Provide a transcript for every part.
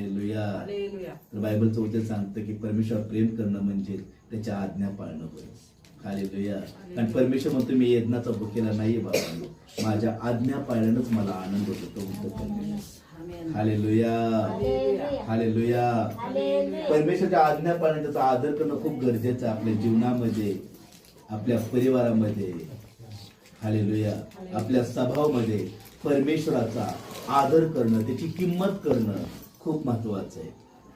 Hallelujah. तर बायबलचं वचन सांगतं की परमेश्वर प्रेम करणं म्हणजे त्याच्या आज्ञा पाळणं होय. हालेलुया. आणि परमेश्वर म्हणतो मी यज्ञाचा भुकेला नाही बाबा माझ्या आज्ञा पाळण्यानंच मला आनंद होतो तो म्हणतो परमेश्वर. हालेलुया. हालेलुया. परमेश्वरच्या आज्ञा पाळणं त्याचा आदर करणं खूप गरजेचं आहे आपल्या जीवनामध्ये आपल्या परिवारामध्ये. हालेलुया. आपल्या सभामध्ये परमेश्वराचा आदर करणं त्याची किंमत करणं खूप महत्वाचं आहे.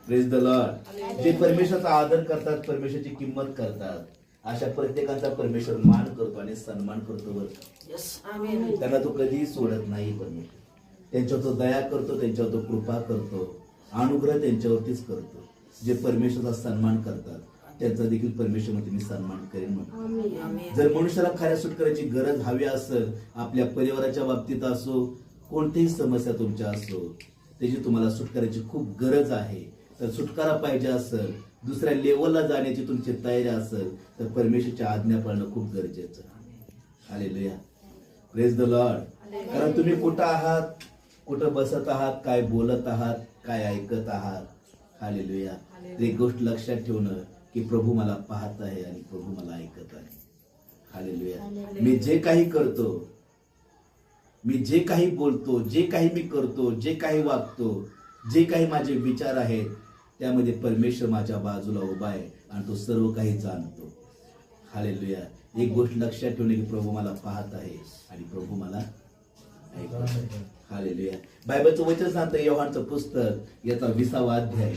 प्रेज द लॉर्ड जे परमेश्वराचा आदर करतात परमेश्वराची किंमत करतात अशा प्रत्येकाचा परमेश्वर मान करतो आणि सन्मान करतो बरं. त्यांना तो कधीही सोडत नाही परमेश्वर. त्यांच्यावर तो दया करतो त्यांच्यावर तो कृपा करतो अनुग्रह त्यांच्यावरतीच करतो. जे परमेश्वराचा सन्मान करतात त्यांचा देखील परमेश्वर मी सन्मान करेन म्हणतो. जर मनुष्याला खऱ्या सुटकाराची गरज हवी असेल आपल्या परिवाराच्या बाबतीत असो कोणतीही समस्या तुमच्या असो त्याची तुम्हाला सुटकाराची खूप गरज आहे. तर सुटकारा पाहिजे असेल दुसऱ्या लेवलला जाण्याची तुमची तयारी असेल तर परमेश्वरच्या आज्ञा पाळणं खूप गरजेचं हालेलुया प्रेज द लॉर्ड कारण तुम्ही कुठं आहात कुठं बसत आहात काय बोलत आहात काय ऐकत आहात. हालेलुया तर एक गोष्ट लक्षात ठेवणं की प्रभू मला पाहत आहे आणि प्रभू मला ऐकत आहे. हालेलुया मी जे काही करतो मी जे काही बोलतो जे काही मी करतो जे काही वागतो जे काही माझे विचार आहेत त्यामध्ये परमेश्वर माझ्या बाजूला उभा आहे आणि तो सर्व काही जाणतो. हालेलुया एक गोष्ट लक्षात ठेवणे की प्रभू मला पाहत आहे आणि प्रभू मला ऐकत आहे. हालेलुया बायबलचं वचन सांगतं योहानचं पुस्तक याचा विसावा अध्याय.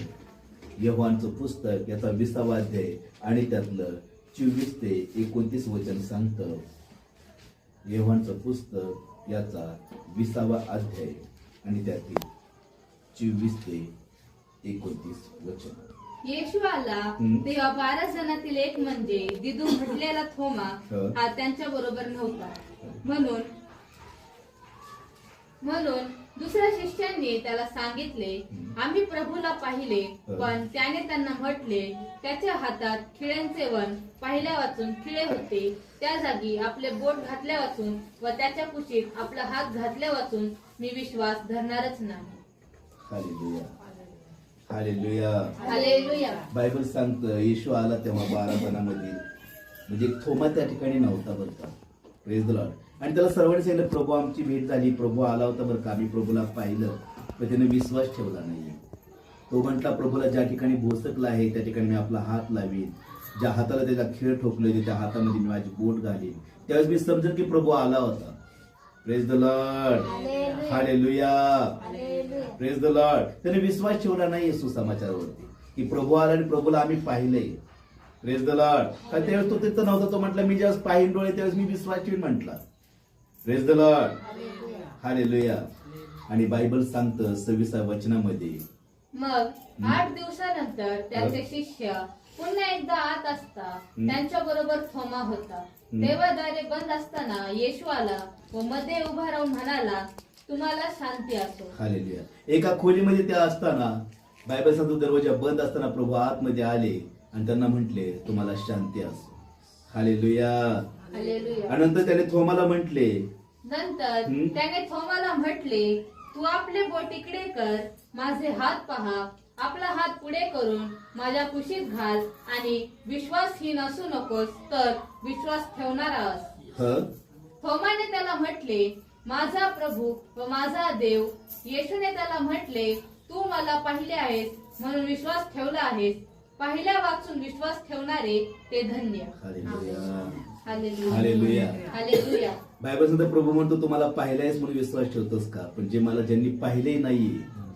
योहानचं पुस्तक याचा विसावा अध्याय. आणि त्यातलं चोवीस ते एकोणतीस वचन सांगतं. योहानचं पुस्तक याचा विसावा अध्याय आणि त्यातील चोवीस ते एकोणतीस वचन येशू आला. तेव्हा बारा जणातील एक म्हणजे दिदू म्हटलेला थोमा हो. हा त्यांच्या बरोबर नव्हता म्हणून म्हणून दुसऱ्या शिष्यांनी त्याला सांगितले. आम्ही प्रभूला पाहिले हो. पण त्याने त्यांना म्हटले त्याच्या हातात खिळ्यांचे वन पाहिल्या वाचून खिळे होते. त्या जागी आपले बोट घातल्या वाचून व त्याच्या कुशीत आपला हात घातल्या वाचून मी विश्वास धरणारच नाही. हालेलुया. हालेलुया. हालेलुया. बायबल सांगतं येशू आला तेव्हा बारा जणांमध्ये म्हणजे थोमा त्या ठिकाणी नव्हता बरं का. प्रेज द लॉर्ड आणि त्याला सर्वांनी सांगितलं प्रभू आमची भेट झाली. प्रभू आला होता बरं का? आम्ही प्रभूला पाहिलं पण त्याने विश्वास ठेवला नाही तो म्हटला प्रभूला ज्या ठिकाणी भोसकला आहे त्या ठिकाणी मी आपला हात लावीन. ज्या हाताला त्याचा खेळ ठोकले त्या हातामध्ये मी माझी बोट घालीन. त्यावेळेस मी समजेल की प्रभू आला होता. Praise the Lord hallelujah praise the Lord त्याने विश्वास ठेवला नाही येसू समाचारावरती की प्रभू आला आणि प्रभूला आम्ही पाहिलंय. प्रेज द लॉर्ड त्यावेळेस तो तिथं नव्हता? तो म्हटला मी ज्यावेळेस पाहिन डोळे त्यावेळेस मी विश्वास ठेवून म्हटला. प्रेज द लॉर्ड हालेलुया आणि बायबल सांगतं सव्वीसा वचनामध्ये. मग आठ दिवसानंतर त्याचे शिष्य पुन्हा एकदा आत असता त्यांच्या बरोबर थोमा होता. तेव्हा दारे बंद असताना येशू आला व मध्ये उभा राहून म्हणाला तुम्हाला शांती असो. हालेलुया एका खोलीमध्ये ते असताना बायबल सांगतो दरवाजा बंद असताना प्रभू आतमध्ये आले आणि त्यांना म्हटले तुम्हाला शांती असो. हालेलुया हालेलुया त्याने थोमाला म्हटले नंतर. त्याने थोमाला म्हटले तू आपले बोट इकडे कर माझे हात पहा. आपला हात पुढे करून माझ्या कुशीत घाल आणि विश्वासहीन असू नकोस तर विश्वास ठेवणारा ह? थोमाने त्याला म्हटले माझा प्रभू व माझा देव. येशूने त्याला म्हटले तू मला पाहिले आहेस म्हणून विश्वास ठेवला आहेस. पाहिल्या वाचून विश्वास ठेवणारे ते धन्य. Hallelujah. Hallelujah. Hallelujah. Hallelujah. Bible सुद्धा प्रभू म्हणतो तुम्हाला पाहिलायच म्हणून विश्वास ठेवतोस का? पण जे मला ज्यांनी पाहिले नाही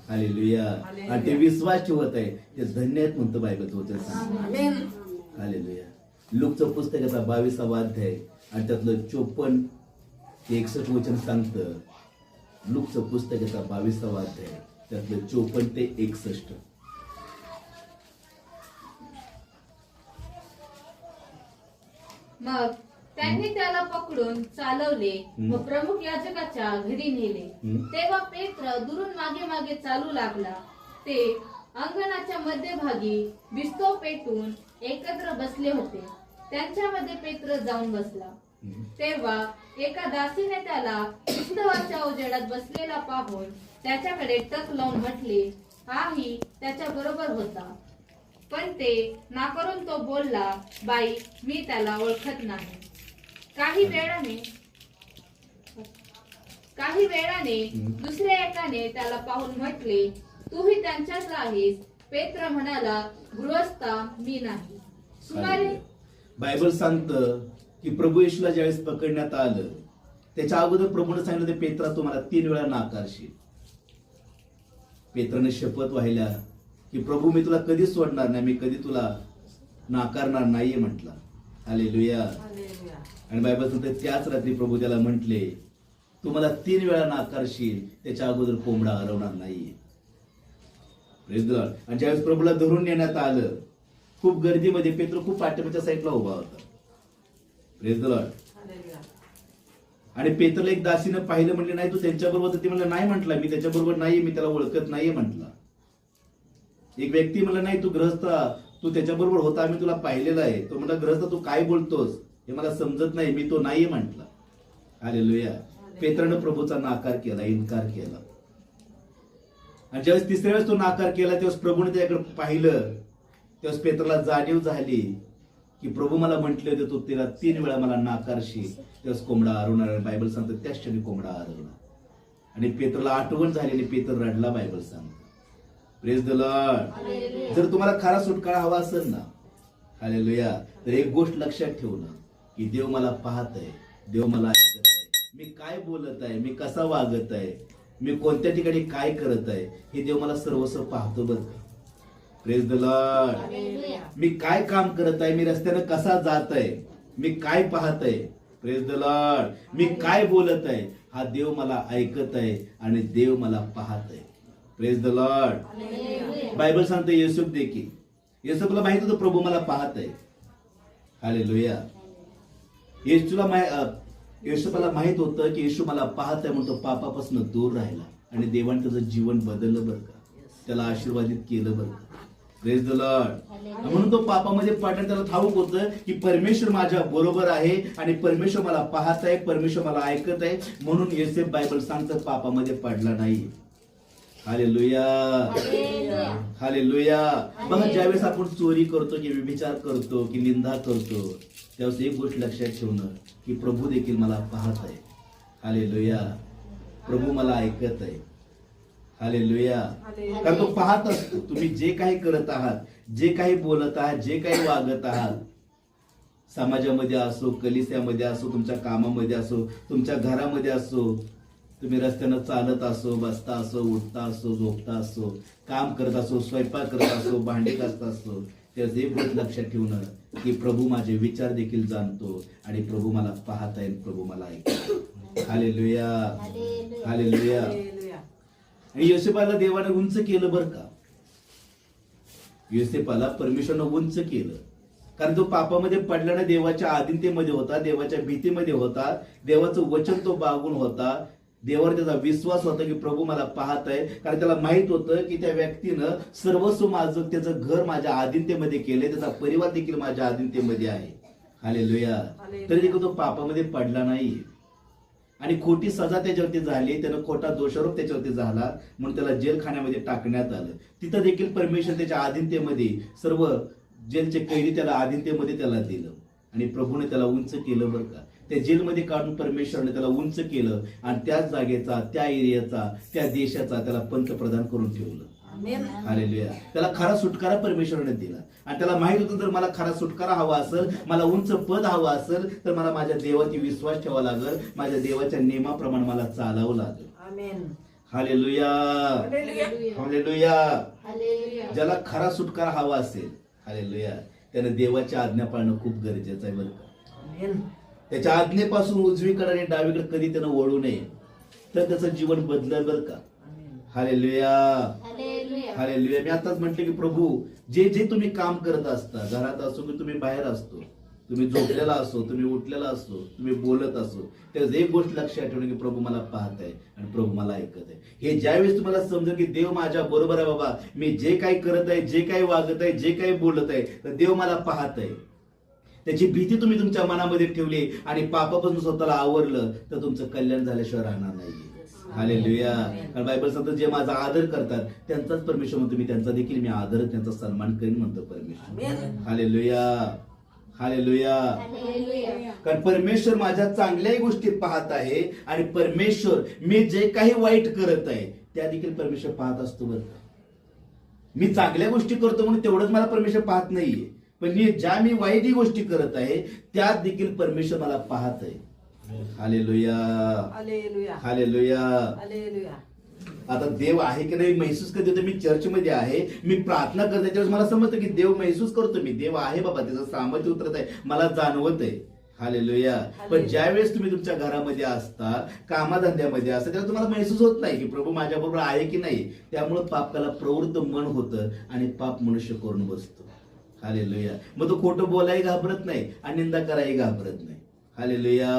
हालेलुया. आणि ते विश्वास ठेवत आहे ते धन्य आहेत म्हणतो बायबल वचन. हालेलुया. लुकचं पुस्तक याचा बावीसावा अध्याय आणि त्यातलं चोपन्न ते एकसष्ट वचन सांगतं. लुकचं पुस्तक याचा बावीसावा अध्याय त्यातलं चोपन्न ते एकसष्ट. मग त्यांनी त्याला पकडून चालवले. व प्रमुख याजकाच्या घरी नेले. तेव्हा पेत्र दुरून मागे मागे चालू लागला ते अंगणाच्या मध्यभागी बिस्तो पेटून एकत्र बसले होते त्यांच्यामध्ये पेत्र जाऊन बसला. तेव्हा एका दासीने त्याला उत्सवाच्या उजेडात बसलेला पाहून त्याच्याकडे टक लावून म्हटले हाही त्याच्या बरोबर होता पण ते नाकारून तो बोलला बाई मी त्याला ओळखत नाही. काही वेळाने काही वेळाने दुसऱ्या एकाने त्याला पाहून म्हटले तूही त्यांच्याच आहेस. पेत्र म्हणाला गृहस्था मी नाही. सुमारे बायबल सांगतं की प्रभू येशूला ज्यावेळेस पकडण्यात आलं त्याच्या अगोदर प्रभूने सांगितलं ते पेत्रा तुम्हाला तीन वेळा नाकारशील. पेत्राने शपथ व्हायला की प्रभू मी तुला कधीच सोडणार नाही मी कधी तुला नाकारणार नाहीये म्हटलं. आले लुया आणि बायबल सांगते त्याच रात्री प्रभू त्याला म्हटले तू मला तीन वेळा नाकारशील त्याच्या अगोदर कोंबडा हरवणार नाहीये. आणि ज्यावेळेस प्रभूला धरून नेण्यात आलं खूप गर्दीमध्ये पेत्र खूप पाठीमागच्या साईडला उभा होता. आणि पेत्रला एक दासीनं पाहिलं म्हणले नाही तू त्यांच्याबरोबर ती म्हणलं नाही म्हटला मी त्याच्याबरोबर नाही मी त्याला ओळखत नाहीये म्हटला. एक व्यक्ती म्हणला नाही तू ग्रहस्थ तू त्याच्याबरोबर होता मी तुला पाहिलेला आहे. तो म्हणला ग्रहस्थ तू काय बोलतोस? हे मला समजत नाही मी तो नाहीये म्हटला. हालेलुया पेत्रानं प्रभूचा नाकार केला इन्कार केला. आणि ज्यावेळेस तिसऱ्या वेळेस तो नाकार केला त्यावेळेस प्रभूने त्याकडे पाहिलं त्यावेळेस पेत्राला जाणीव झाली की प्रभू मला म्हटले होते तू तिला तीन वेळा मला नाकारशील. त्यावेळेस कोंबडा हरवणार आणि बायबल सांगतं त्याच क्षणी कोंबडा हरवला आणि पेत्रला आठवण झाली आणि पेत्र रडला बायबल सांगतं. प्रेज द लॉर्ड जर तुम्हाला खरा सुटकारा हवा असेल ना हालेलुया तर एक गोष्ट लक्षात ठेवणं की देव मला पाहत आहे देव मला ऐकत आहे. मी काय बोलत आहे मी कसा वागत आहे मी कोणत्या ठिकाणी काय करत आहे हे देव मला सर्वस्व पाहतो बरं का? Praise the Lord. मी काय काम करत आहे मी रस्त्यानं कसा जात आहे मी काय पाहत आहे? प्रेज द लॉर्ड मी काय बोलत आहे हा देव मला ऐकत आहे आणि देव मला पाहत आहे. Praise the Lord. बायबल सांगते येसूप देखील. येसूपला माहीत होतं प्रभू मला पाहत आहे हाले लोया येशूला येशूला माहीत होतं की येशू मला पाहत आहे म्हणून तो पापापासून दूर राहिला. आणि देवाने त्याचं जीवन बदललं बरं का. त्याला आशीर्वादित केलं बरं का. प्रेज द लॉर्ड म्हणून तो पापामध्ये पडला. त्याला ठाऊक होतं की परमेश्वर माझ्या बरोबर आहे आणि परमेश्वर मला पाहत आहे परमेश्वर मला ऐकत आहे म्हणून येसेफ बायबल सांगतं पापामध्ये पडला नाही हाले लुया हालेलुया. हाले लुया बघा ज्यावेळेस आपण चोरी करतो की व्यभिचार करतो की निंदा करतो त्यावेळेस एक गोष्ट लक्षात ठेवणं की प्रभू देखील मला पाहत आहे. हाले लुया प्रभू मला ऐकत आहे. हाले लुया कारण तो पाहत असतो. तुम्ही जे काही करत आहात जे काही बोलत आहात जे काही वागत आहात समाजामध्ये असो कलिस्यामध्ये असो तुमच्या कामामध्ये असो तुमच्या घरामध्ये असो तुम्ही रस्त्यानं चालत असो बसता असो उठता असो झोपता असो काम करत असो स्वयंपाक करत असो भांडी घासत असो त्याच एक गोष्ट लक्षात ठेवणं की प्रभू माझे विचार देखील जाणतो आणि प्रभू मला पाहत आहे प्रभू मला ऐकतो हाले लुया. हाले लुया आणि योसेपाला देवाने उंच केलं बरं का? योसेपाला परमेश्वरनं उंच केलं. कारण तो पापामध्ये पडल्याने देवाच्या आधीनतेमध्ये होता देवाच्या भीतीमध्ये होता देवाचं वचन तो बागून होता. देवावर त्याचा विश्वास होता की प्रभू मला पाहत आहे कारण त्याला माहीत होतं की त्या व्यक्तीनं सर्वस्व माझं त्याचं घर माझ्या आधीनतेमध्ये केलंय त्याचा परिवार देखील माझ्या आधीनतेमध्ये आहे. हाले लोया तरी देखील तो पापामध्ये पडला नाही. आणि खोटी सजा त्याच्यावरती झाली त्यानं खोटा दोषारोप त्याच्यावरती झाला म्हणून त्याला जेलखान्यामध्ये टाकण्यात आलं. तिथं देखील परमेश्वर त्याच्या अधीनतेमध्ये सर्व जेलचे कैदी त्याला अधीनतेमध्ये त्याला दिलं. आणि प्रभूने त्याला उंच केलं बरं का. त्या जेलमध्ये काढून परमेश्वरने त्याला उंच केलं आणि त्याच जागेचा त्या एरियाचा त्या देशाचा त्याला पंतप्रधान करून ठेवलं. हालेलुया त्याला खरा सुटकारा परमेश्वराने दिला. आणि त्याला माहीत होतं जर मला खरा सुटकारा हवा असेल मला उंच पद हवं असेल तर मला माझ्या देवाची विश्वास ठेवा लागेल माझ्या देवाच्या नियमाप्रमाणे मला चालावं लागेल. Hallelujah hallelujah hallelujah. ज्याला खरा सुटकारा हवा असेल हालेलुया त्यानं देवाची आज्ञा पाळणं खूप गरजेचं आहे बरं का. त्याच्या आज्ञेपासून उजवीकडे आणि डावीकडे कधी त्यानं वळू नये तर त्याचं जीवन बदललं बरं का. हालेलुया. हालेलुया. मी आताच म्हटले की प्रभू जे जे तुम्ही काम करत असता घरात असो की तुम्ही बाहेर असतो तुम्ही झोपलेला असो तुम्ही उठलेला असो तुम्ही बोलत असो त्यावेळेस एक गोष्ट लक्षात ठेवणं की प्रभू मला पाहत आहे आणि प्रभू मला ऐकत आहे. हे ज्यावेळेस तुम्हाला समजेल की देव माझ्या बरोबर आहे बाबा मी जे काही करत आहे जे काही वागत आहे जे काही बोलत आहे तर देव मला पाहत आहे. त्याची भीती तुम्ही तुमच्या मनामध्ये ठेवली आणि पापापासून स्वतःला आवरलं तर तुमचं कल्याण झाल्याशिवाय राहणार नाही. हालेलुया कारण बायबल सांगतो जे माझा आदर करतात त्यांचाच परमेश्वर म्हणतो मी त्यांचा देखील मी आदर त्यांचा सन्मान करीन म्हणतो परमेश्वर. हालेलुया हालेलुया हालेलुया कारण परमेश्वर माझ्या चांगल्याही गोष्टी पाहत आहे आणि परमेश्वर मी जे काही वाईट करत आहे त्या देखील परमेश्वर पाहत असतो बरं मी चांगल्या गोष्टी करतो म्हणून तेवढंच मला परमेश्वर पाहत नाहीये. पण मी ज्या मी वाईटही गोष्टी करत आहे त्यात देखील परमेश्वर मला पाहत आहे. हालेलुया. हालेलुया. हालेलुया. हालेलुया. आता देव आहे की नाही महसूस कधी होतं मी चर्चमध्ये आहे मी प्रार्थना करते त्यावेळेस मला समजतं की देव महसूस करतो मी देव आहे बाबा त्याचं सामर्थ्य उतरत आहे मला जाणवत आहे. हालेलुया. पण ज्या वेळेस तुम्ही तुमच्या घरामध्ये असता कामाधंद्यामध्ये असता तेव्हा तुम्हाला महसूस होत नाही की प्रभू माझ्याबरोबर आहे की नाही. त्यामुळे पापाला प्रवृत्त मन होतं आणि पाप मनुष्य करून बसतो. हालेलुया. मग तो खोटं बोलाही घाबरत नाही आणि निंदा करायही घाबरत नाही. हालेलुया.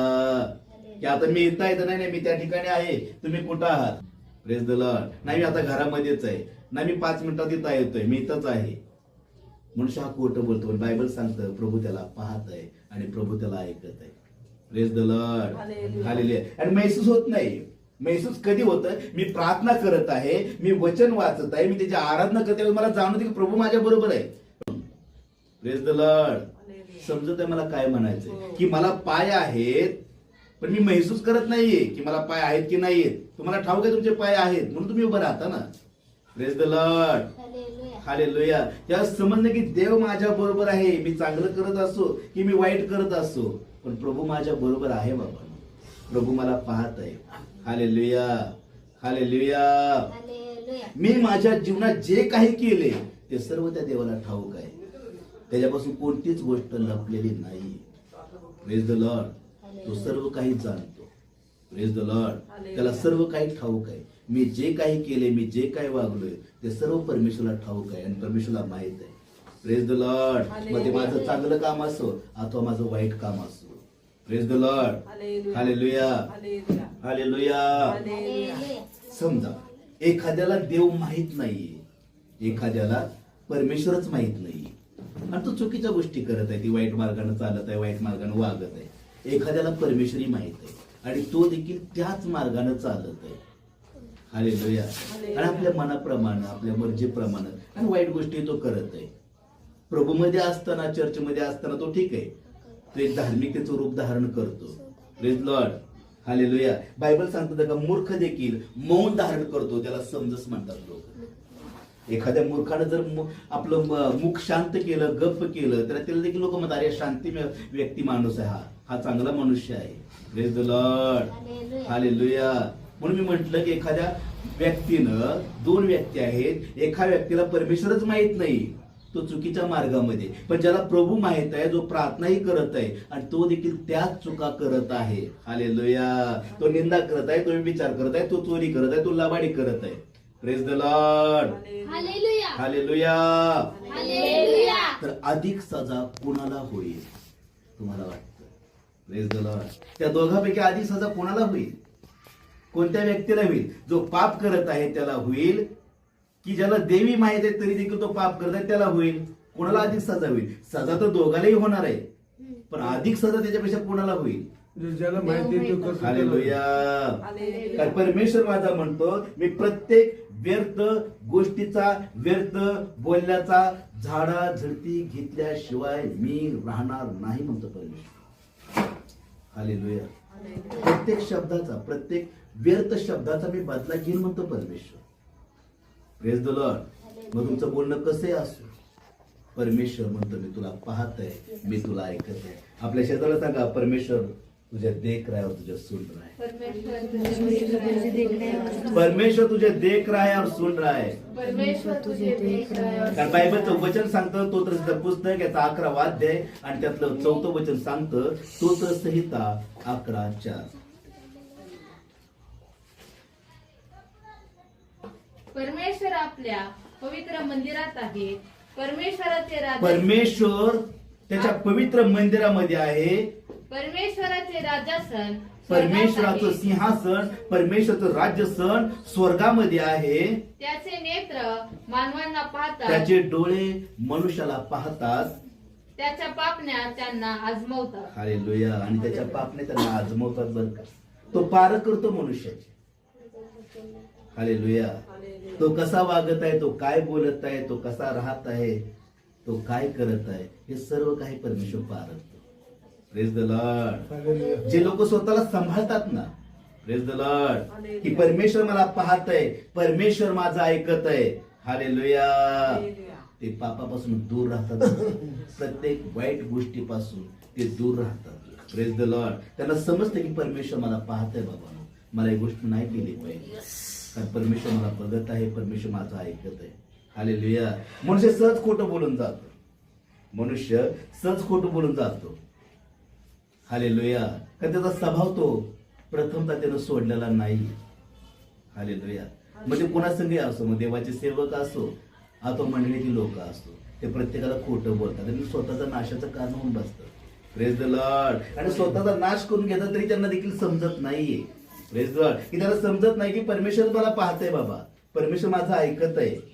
की आता मी इथं आहे तर नाही नाही मी त्या ठिकाणी आहे. तुम्ही कुठं आहात? प्रेस द लॉर्ड नाही मी आता घरामध्येच आहे. नाही मी पाच मिनिटात इथं येतोय. मी इथंच आहे. मनुष्य हा खोटं बोलतो. पण बायबल सांगतं प्रभू त्याला पाहत आहे आणि प्रभू त्याला ऐकत आहे. Praise the Lord. हालेलुया. आणि महसूस होत नाही. महसूस कधी होतं? मी प्रार्थना करत आहे मी वचन वाचत आहे मी त्याची आराधना करते मला जाणवते की प्रभू माझ्या बरोबर आहे. प्रेस द लॉर्ड समजत आहे मला काय म्हणायचंय? की मला पाय आहेत पण मी महसूस करत नाहीये की मला पाय आहेत की नाहीयेत. तुम्हाला ठाऊक आहे तुमचे पाय आहेत म्हणून तुम्ही उभं राहता ना? Praise the Lord hallelujah hallelujah त्या समजणं की देव माझ्या बरोबर आहे. मी चांगलं करत असो की मी वाईट करत असो पण प्रभू माझ्या बरोबर आहे बाबा. प्रभू मला पाहत आहे. हालेलुया हालेलुया हालेलुया मी माझ्या जीवनात जे काही केले ते सर्व त्या देवाला ठाऊक आहे. त्याच्यापासून कोणतीच गोष्ट लपलेली नाही. प्रेज द लॉर्ड तो सर्व काही जाणतो. प्रेज द लॉर्ड त्याला सर्व काही ठाऊक आहे. मी जे काही केले मी जे काही वागलोय ते सर्व परमेश्वरला ठाऊक आहे आणि परमेश्वरला माहीत आहे. प्रेज द लॉर्ड मग ते माझं चांगलं काम असो अथवा माझं वाईट काम असो. Praise the Lord hallelujah hallelujah hallelujah hallelujah समजा एखाद्याला देव माहीत नाहीये. एखाद्याला परमेश्वरच माहीत नाहीये. आणि तो चुकीच्या गोष्टी करत आहे. ती वाईट मार्गाने चालत आहे वाईट मार्गाने वागत आहे. एखाद्याला परमेश्वरी माहीत आहे. आणि तो देखील त्याच मार्गाने चालत आहे. हालेलुया आणि आपल्या मनाप्रमाणे आपल्या मर्जीप्रमाणे आणि वाईट गोष्टी तो करत आहे. प्रभूमध्ये असताना चर्चमध्ये असताना तो ठीक आहे. तो एक धार्मिकतेचं रूप धारण करतो. प्रेज लॉर्ड हालेलुया बायबल सांगतो का मूर्ख देखील मौन धारण करतो. त्याला समजस म्हणतात लोक. एखाद्या मूर्खानं जर आपलं मुख शांत केलं गप्प केलं तर त्याला देखील लोक म्हणतात अरे शांती व्यक्ती माणूस आहे हा. हा चांगला मनुष्य आहे. द लॉर्ड हालेलुया म्हणून मी म्हंटल की एखाद्या व्यक्तीनं दोन व्यक्ती आहेत. एका व्यक्तीला परमेश्वरच माहीत नाही तो चुकीच्या मार्गामध्ये. पण ज्याला प्रभू माहीत आहे जो प्रार्थनाही करत आहे आणि तो देखील त्याच चुका करत आहे. हालेलुया तो निंदा करत आहे तो विचार करत आहे तो चोरी करत आहे तो लबाडी करत आहे. प्रेस द लॉर्ड हालेलुया तर अधिक सजा कोणाला होईल? तुम्हाला वाटतं. प्रेस द लॉर्ड त्या दोघांपैकी अधिक सजा कोणाला होईल? कोणत्या व्यक्तीला होईल? जो पाप करत आहे त्याला होईल. की ज्याला देवी माहीत आहे तरी देखील तो पाप करत आहे त्याला होईल. कोणाला अधिक सजा होईल? सजा तर दोघालाही होणार आहे. पण अधिक सजा त्याच्यापेक्षा कोणाला होईल? ज्याला माहिती आहे तो करतो त्याला. हालेलुया. हालेलुया. कारण परमेश्वर माझा म्हणतो मी प्रत्येक व्यर्थ गोष्टीचा व्यर्थ बोलण्याचा झाडा झडती घेतल्याशिवाय मी राहणार नाही म्हणतो परमेश्वर. हालेलुया. प्रत्येक शब्दाचा प्रत्येक व्यर्थ शब्दाचा मी बदला घेईन म्हणतो परमेश्वर. प्रेस द लॉर्ड मग तुमचं बोलणं कसंही असो? परमेश्वर म्हणतो मी तुला पाहत आहे मी तुला ऐकत आहे आपल्या शेजाला सांगा परमेश्वर तुझ्या देख राय और तुझ्या सुन रहा है। परमेश्वर तुझे देख रहा है. परमेश्वर तुझे देख रहा है और सुन रहा है। परमेश्वर तुझे देख रहा है और कारण बायबलचं वचन सांगतं तोत्र पुस्तक याचा अकरा वाद्य आहे आणि त्यातलं चौथं वचन सांगतं तोत्र संहिता अकरा चार. परमेश्वर आपल्या पवित्र मंदिरात आहे. परमेश्वराचे परमेश्वर त्याच्या पवित्र मंदिरामध्ये आहे. परमेश्वराचे राजासन परमेश्वराचं. सिंहासन परमेश्वराचं राज्य सण स्वर्गामध्ये आहे. त्याचे नेत्र मानवांना पाहतात. त्याचे डोळे मनुष्याला पाहतात. त्याच्या पापण्या त्यांना आजमवतात. हालेलुया. आणि त्याच्या पापने त्यांना आजमवतात बरं का. तो पार करतो मनुष्याची. हालेलुया. तो कसा वागत आहे तो काय बोलत आहे तो कसा राहत आहे तो काय करत आहे हे सर्व काही परमेश्वर पाहत प्रेज द लॉर्ड. जे लोक स्वतःला सांभाळतात ना प्रेज द लॉर्ड की परमेश्वर मला पाहत आहे परमेश्वर माझं ऐकत आहे हालेलुया ते पापापासून दूर राहतात. प्रत्येक वाईट गोष्टीपासून ते दूर राहतात. प्रेज द लॉर्ड त्यांना समजतं की परमेश्वर मला पाहत आहे बाबा. मला ही गोष्ट नाही केली पाहिजे. कारण परमेश्वर मला बघत आहे परमेश्वर माझं ऐकत आहे हालेलुया मनुष्य सहज खोटं बोलून जातो. मनुष्य सहज खोटं बोलून जातो. हालेलुया. कारण त्याचा स्वभाव तो प्रथमतः त्यानं सोडलेला नाही. हालेलुया. म्हणजे कोणासंगी असो मग देवाचे सेवक असो अथवा मंडळीतील लोक असो ते प्रत्येकाला खोटं बोलतात. आणि स्वतःचा नाशाचं कारण होऊन बसतं. प्रेज द लॉर्ड आणि स्वतःचा नाश करून घेतात तरी त्यांना देखील समजत नाहीये. प्रेज द लॉर्ड की त्याला समजत नाही की परमेश्वर मला पाहतंय बाबा. परमेश्वर माझं ऐकत आहे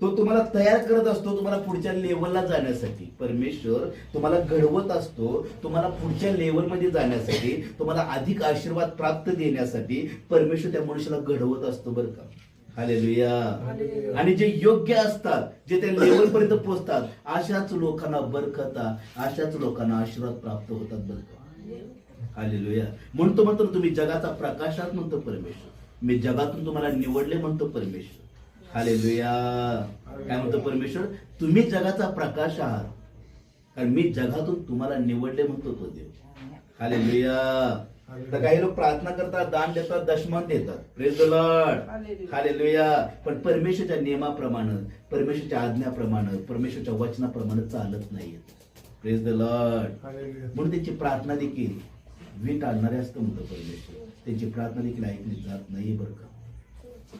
तो तुम्हाला तयार करत असतो तुम्हाला पुढच्या लेवलला जाण्यासाठी. परमेश्वर तुम्हाला घडवत असतो तुम्हाला पुढच्या लेवलमध्ये जाण्यासाठी तुम्हाला अधिक आशीर्वाद प्राप्त देण्यासाठी परमेश्वर त्या मनुष्याला घडवत असतो बरं का. हालेलुया आणि जे योग्य असतात जे त्या लेवल पर्यंत पोहोचतात अशाच लोकांना बरकता अशाच लोकांना आशीर्वाद प्राप्त होतात बरं का. हालेलुया म्हणतो म्हणतो ना, तुम्ही जगाचा प्रकाशात म्हणतो परमेश्वर. मी जगातून तुम्हाला निवडले म्हणतो परमेश्वर. हालेलुया काय म्हणतो परमेश्वर? तुम्ही जगाचा प्रकाश आहात. कारण मी जगातून तुम्हाला निवडले म्हणतो तो देव. हालेलुया तर काही लोक प्रार्थना करतात दान देतात दशमान देतात. प्रेज द लॉर्ड हालेलुया पण परमेश्वरच्या नियमाप्रमाणे परमेश्वरच्या आज्ञाप्रमाणे परमेश्वरच्या वचनाप्रमाणे चालत नाहीत प्रेज द लॉर्ड. म्हणून त्यांची प्रार्थना देखील वीट आणणारे असतं म्हणतो परमेश्वर. त्यांची प्रार्थना देखील ऐकली जात नाही बरं का.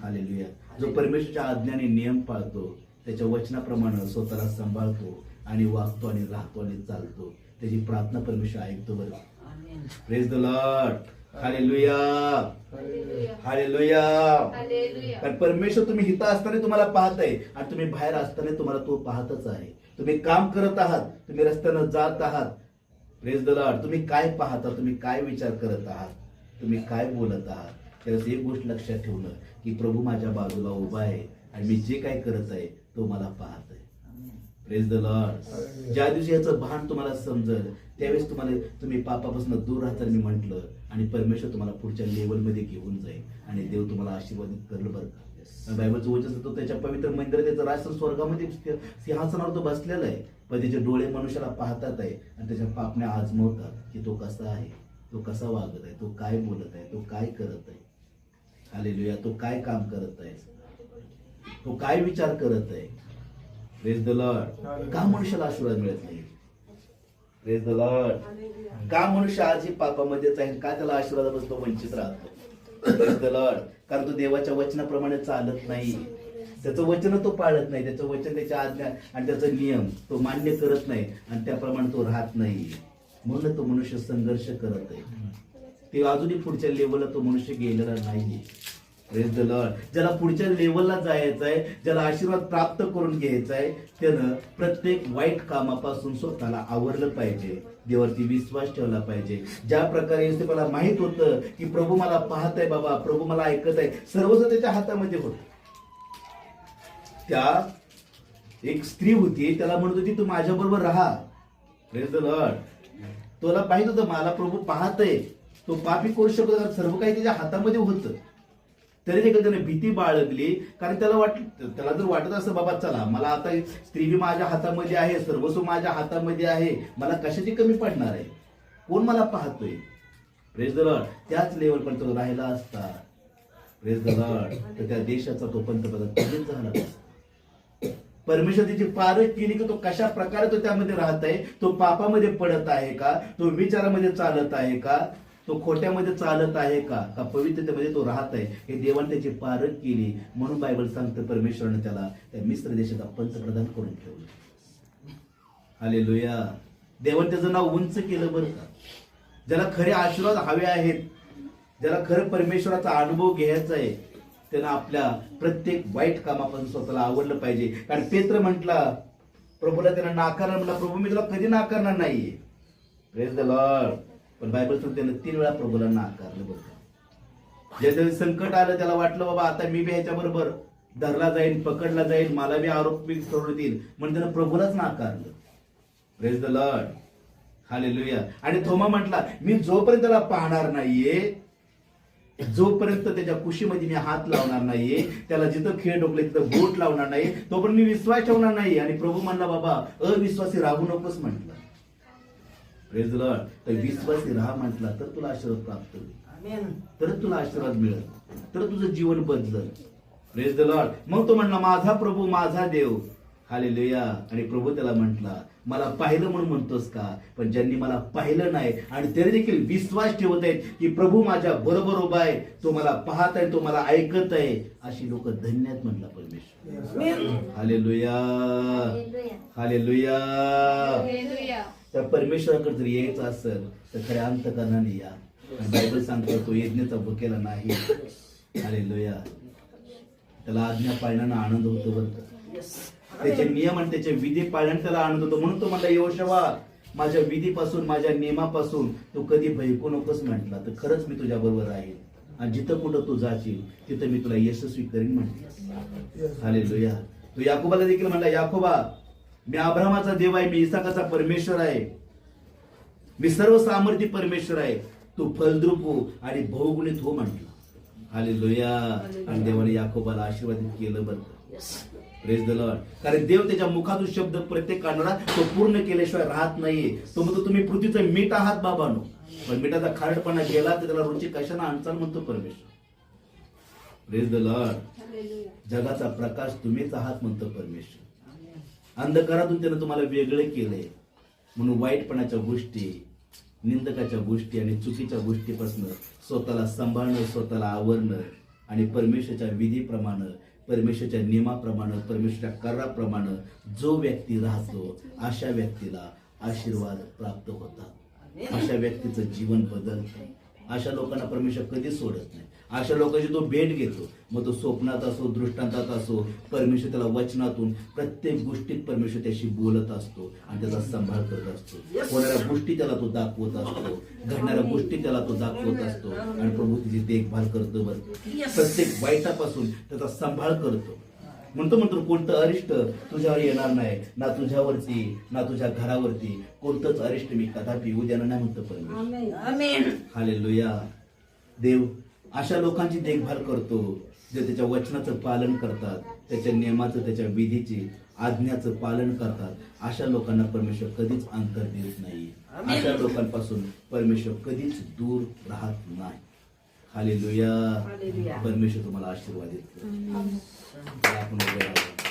हालेलुया जो परमेश्वरच्या आज्ञाने नियम पाळतो त्याच्या वचनाप्रमाणे स्वतःला सांभाळतो आणि वागतो आणि राहतो आणि चालतो. त्याची प्रार्थना परमेश्वर ऐकतो बरं. Praise the Lord hallelujah Hallelujah. Hallelujah hallelujah. कारण परमेश्वर तुम्ही हिता असताना तुम्हाला पाहत आहे आणि तुम्ही बाहेर असताना तुम्हाला तो पाहतच आहे. तुम्ही काम करत आहात तुम्ही रस्त्यानं जात आहात. प्रेज द लॉर्ड तुम्ही काय पाहता तुम्ही काय विचार करत आहात तुम्ही काय बोलत आहात त्यावेळेस एक गोष्ट लक्षात ठेवणं. की प्रभू माझ्या बाजूला उभा आहे आणि मी जे काय करत आहे तो मला पाहत आहे. प्रेज द लॉर्ड ज्या दिवशी याचं भान तुम्हाला समजल त्यावेळेस तुम्हाला तुम्ही पापापासून दूर राहता मी म्हटलं आणि परमेश्वर तुम्हाला पुढच्या लेवलमध्ये घेऊन जाईल आणि देव तुम्हाला आशीर्वादित करलं बरं का. बायबलचं वचन तो त्याच्या पवित्र मंदिरात त्याचं राष्ट्र स्वर्गामध्ये सिंहासनावर तो बसलेला आहे. पण त्याचे डोळे मनुष्याला पाहतात आहे आणि त्याच्या पापण्या आजमवतात की तो कसा आहे तो कसा वागत आहे तो काय बोलत आहे तो काय करत आहे. हालेलुया. तो काय काम करत आहे? तो काय विचार करत आहे? रेज द लॉर्ड का मनुष्याला आशीर्वाद मिळत नाही? प्रेज द लॉर्ड का मनुष्य आजही पापामध्येच आहे का त्याला आशीर्वादापासून तो वंचित राहतो? प्रेज द लॉर्ड कारण तो देवाच्या वचनाप्रमाणे चालत नाही. त्याचं वचन तो पाळत नाही. त्याचं वचन त्याच्या आज्ञा आणि त्याचा नियम तो मान्य करत नाही आणि त्याप्रमाणे तो राहत नाही. म्हणून तो मनुष्य संघर्ष करत आहे. ते अजूनही पुढच्या लेवलला तो मनुष्य गेलेला नाहीये. रेस द लॉर्ड ज्याला पुढच्या लेवलला जायचं आहे ज्याला आशीर्वाद प्राप्त करून घ्यायचा आहे त्यानं प्रत्येक वाईट कामापासून स्वतःला आवरलं पाहिजे. देवावरती विश्वास ठेवला पाहिजे. ज्या प्रकारे मला माहीत होतं की प्रभू मला पाहत आहे बाबा प्रभू मला ऐकत आहे सर्वच त्याच्या हातामध्ये होत. त्या एक स्त्री होती त्याला म्हणत होती तू माझ्या बरोबर राहा. रेस द लॉर्ड तुला पाहिजे होतं मला प्रभू आहे तो पापी करू शकतो कारण सर्व काही त्याच्या हातामध्ये होतं. तरी देखील त्याने भीती बाळगली कारण त्याला वाट त्याला जर वाटत असं बाबा चला मला आता स्त्री माझ्या हातामध्ये आहे सर्वस्व माझ्या हातामध्ये आहे मला कशाची कमी पडणार आहे? कोण मला पाहतोय? प्रेस दलड लॉर्ड त्याच लेवल पण तो राहिला असता. प्रेस द लॉर्ड तर त्या देशाचा तो पंतप्रधान झाला परमेश्वर त्याची पारख केली की तो कशा प्रकारे तो त्यामध्ये राहत आहे तो पापामध्ये पडत आहे का? तो विचारामध्ये चालत आहे का? तो खोट्यामध्ये चालत आहे का? का पवित्रतेमध्ये तो राहत आहे? हे देवाने त्याची पारख केली. म्हणून बायबल सांगतं परमेश्वरनं त्याला त्या मिश्र देशाचा पंतप्रधान करून ठेवलं. आले लोया देवाने त्याचं नाव उंच केलं बरं का? ज्याला खरे आशीर्वाद हवे आहेत ज्याला खरं परमेश्वराचा अनुभव घ्यायचा आहे त्यानं आपल्या प्रत्येक वाईट कामापासून स्वतःला आवडलं पाहिजे. कारण पेत्र म्हटला प्रभूला त्यानं नाकारणार म्हटलं प्रभू मी तुला कधी नाकारणार नाहीये? प्रेज द लॉर्ड पण बायबल त्यानं तीन वेळा प्रभूला नाकारलं बरं ज्या ज्याचं संकट आलं त्याला वाटलं बाबा आता मी बी ह्याच्या बरोबर धरला जाईल पकडला जाईल मला बी आरोपी सोडून येईल म्हणून त्यानं प्रभूलाच नाकारलं प्रेज द लॉर्ड हालेलुया आणि थोमा म्हटला मी जोपर्यंत त्याला पाहणार नाहीये जोपर्यंत त्याच्या कुशीमध्ये मी हात लावणार नाहीये त्याला जिथं खेळ डोकले तिथं बोट लावणार नाही तोपर्यंत मी विश्वास ठेवणार नाही आणि प्रभू म्हणला बाबा अविश्वासी राहू नकोस म्हटलं. प्रेज लॉर्ड तर विश्वासी राहा म्हटला तर तुला आशीर्वाद प्राप्त होईल. तरच तुला आशीर्वाद मिळेल. तर तुझं जीवन बदलल. प्रेज द लॉर्ड मग तो म्हणला माझा प्रभू माझा देव. हालेलुया आणि प्रभू त्याला म्हटला मला पाहिलं म्हणून म्हणतोस का? पण ज्यांनी मला पाहिलं नाही आणि तरी देखील विश्वास ठेवत आहेत की प्रभू माझ्या बरोबर उभा आहे तो मला पाहत आहे तो मला ऐकत आहे. अशी लोक धन्य आहेत म्हटला परमेश्वर हालेलुया हालेलुया हालेलुया हालेलुया. तर परमेश्वराकडे जर यायचं असेल तर खऱ्या अंतकरणाने या. बायबल सांगतो तो यज्ञाचा भुकेला नाही. हालेलुया त्याला आज्ञा पाळण्यानं आनंद होतो बरं. त्याचे नियम आणि त्याचे विधी पाळण्याने त्याला आनंद होतो. म्हणून तो म्हणला योशवा माझ्या विधीपासून माझ्या नियमापासून तू कधी भयकू नकोस म्हटला. तर खरंच मी तुझ्या बरोबर राहील आणि जिथं कुठं तू जाशील तिथं मी तुला यशस्वी करीन म्हटलं. हालेलुया तो याकोबाला देखील म्हणला याकोबा मी अब्रामाचा देव आहे मी इसाकाचा परमेश्वर आहे. मी सर्व सामर्थ्य परमेश्वर आहे. तू फलद्रूप हो आणि बहुगुणित हो म्हटलं. हालेलुया आणि देवाने याकोबाला आशीर्वादित केलं बरं. प्रेज द लॉर्ड कारण देव त्याच्या मुखातून शब्द प्रत्येक काढणारा तो पूर्ण केल्याशिवाय राहत नाहीये. तो म्हणतो तुम्ही पृथ्वीचं मीठ आहात बाबानो पण मिठाचा खारटपणा गेला तर त्याला रुची कशाला आणचाल म्हणतो परमेश्वर. Praise the Lord. जगाचा प्रकाश तुम्हीच आहात म्हणतो परमेश्वर. अंधकारातून त्यानं तुम्हाला वेगळे केले. म्हणून वाईटपणाच्या गोष्टी निंदकाच्या गोष्टी आणि चुकीच्या गोष्टीपासून स्वतःला सांभाळणं स्वतःला आवरणं आणि परमेश्वरच्या विधीप्रमाणे परमेश्वरच्या नियमाप्रमाणे परमेश्वरच्या कराप्रमाणे जो व्यक्ती राहतो अशा व्यक्तीला आशीर्वाद प्राप्त होतात. अशा व्यक्तीचं जीवन बदलतं. अशा लोकांना परमेश्वर कधी सोडत नाही. अशा लोकांची तो भेट घेतो. मग तो स्वप्नात असो दृष्टांतात असो परमेश्वर त्याला वचनातून प्रत्येक गोष्टीत परमेश्वर त्याशी बोलत असतो आणि त्याचा सांभाळ करत असतो. होणाऱ्या गोष्टी त्याला तो दाखवत असतो. घडणाऱ्या गोष्टी त्याला तो दाखवत असतो. आणि प्रभू तिची देखभाल करतो प्रत्येक वाईटापासून त्याचा सांभाळ करतो. म्हणतो म्हणतो कोणतं अरिष्ट तुझ्यावर येणार नाही ना तुझ्यावरती ना तुझ्या घरावरती कोणतंच अरिष्ट मी कदापि येऊ देणार नाही म्हणतो परमेश्वर. आमेन हालेलुया देव अशा लोकांची देखभाल करतो. जे त्याच्या वचनाचं पालन करतात त्याच्या नियमाचं त्याच्या विधीचे आज्ञाचं पालन करतात अशा लोकांना परमेश्वर कधीच अंतर देत नाही. अशा लोकांपासून परमेश्वर कधीच दूर राहत नाही. हालेलुया. हालेलुया. परमेश्वर तुम्हाला आशीर्वाद देतो. आपण.